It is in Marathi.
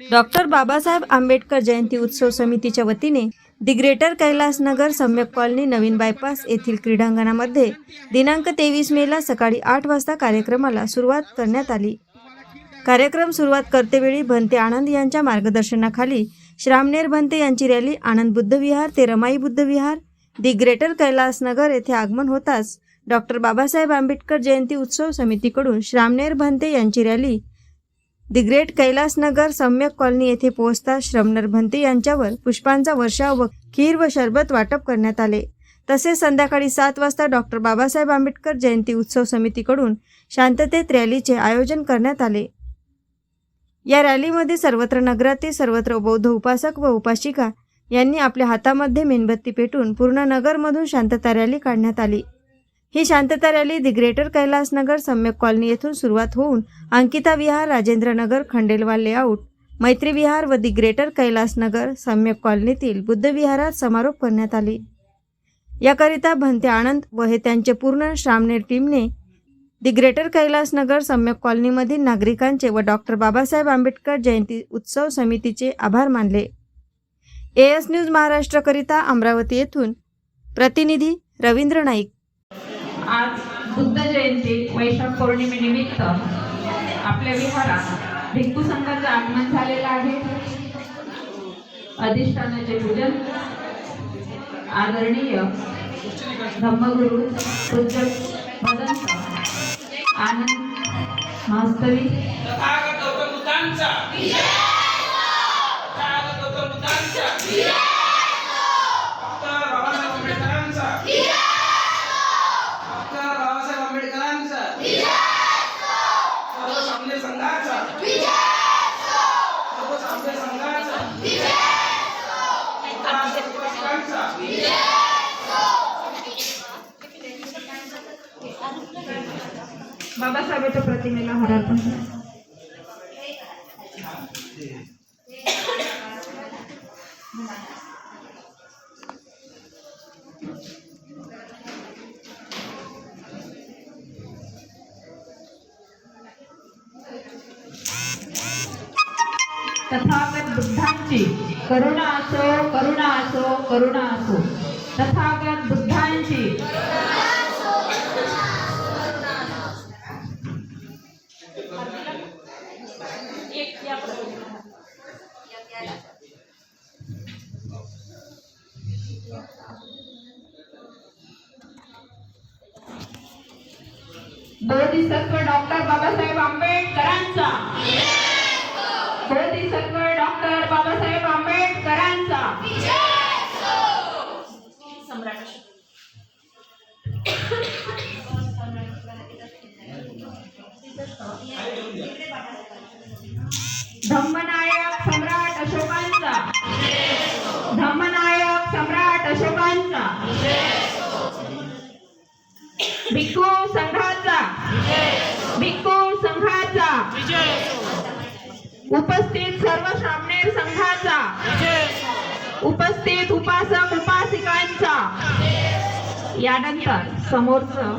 डॉक्टर बाबासाहेब आंबेडकर जयंती उत्सव समितीच्या वतीने दि ग्रेटर कैलास नगर सम्यक कॉलनी नवीन बायपास येथील क्रीडांगणामध्ये दिनांक तेवीस मेला सकाळी आठ वाजता कार्यक्रमाला सुरुवात करण्यात आली. कार्यक्रम सुरुवात करतेवेळी भंते आनंद यांच्या मार्गदर्शनाखाली श्रामनेर भंते यांची रॅली आनंद बुद्धविहार ते रमाई बुद्ध विहार ग्रेटर कैलास नगर येथे आगमन होताच डॉक्टर बाबासाहेब आंबेडकर जयंती उत्सव समितीकडून श्रामनेर भंते यांची रॅली दि ग्रेट कैलासनगर सम्यक कॉलनी येथे पोहोचता श्रमनर भंते यांच्यावर पुष्पांचा वर्षाव व खीर व शरबत वाटप करण्यात आले. तसेच संध्याकाळी सात वाजता डॉक्टर बाबासाहेब आंबेडकर जयंती उत्सव समितीकडून शांततेत रॅलीचे आयोजन करण्यात आले. या रॅलीमध्ये सर्वत्र नगरातील सर्वत्र बौद्ध उपासक व उपासिका यांनी आपल्या हातामध्ये मेणबत्ती पेटून पूर्ण नगरमधून शांतता रॅली काढण्यात आली. ही शांतता रॅली दी ग्रेटर कैलासनगर सम्यक कॉलनी येथून सुरुवात होऊन अंकिता विहार राजेंद्रनगर खंडेलवाल लेआउट मैत्री विहार व दि ग्रेटर कैलासनगर सम्यक कॉलनीतील बुद्ध विहारात समारोप करण्यात आली. याकरिता भंते आनंद व हे त्यांचे पूर्ण श्रामनेर टीमने दि ग्रेटर कैलासनगर सम्यक कॉलनीमधील नागरिकांचे व डॉक्टर बाबासाहेब आंबेडकर जयंती उत्सव समितीचे आभार मानले. ए एस न्यूज महाराष्ट्रकरिता अमरावती येथून प्रतिनिधी रवींद्र नाईक. आज बुद्ध जयंती वैशाख पौर्णिमेनिमित्त आपल्या विहारात भिक्खू संघाचं आगमन झालेलं आहे. अधिष्ठानाचे पूजन आदरणीय धम्मगुरु पूज्य भदंत आनंद मास्तरी बाबासाहेबांच्या प्रतिमेला हारार्पण करा. तथागत बुद्धांची करुणा असो करुणा असो करुणा असो. तथागत बुद्धांची बोधिसत्व डॉक्टर बाबासाहेब आंबेडकरांचा. बोधिसत्व डॉक्टर बाबासाहेब आंबेडकरांचा. धम्मनायक सम्राट अशोकांचा. धम्मनायक सम्राट अशोकांचा. भिक्खू संघाचा. भिक्खू उपस्थित सर्व श्रामणेर संघाचा. उपस्थित उपासक उपासिकांचा. यानंतर समोरचं.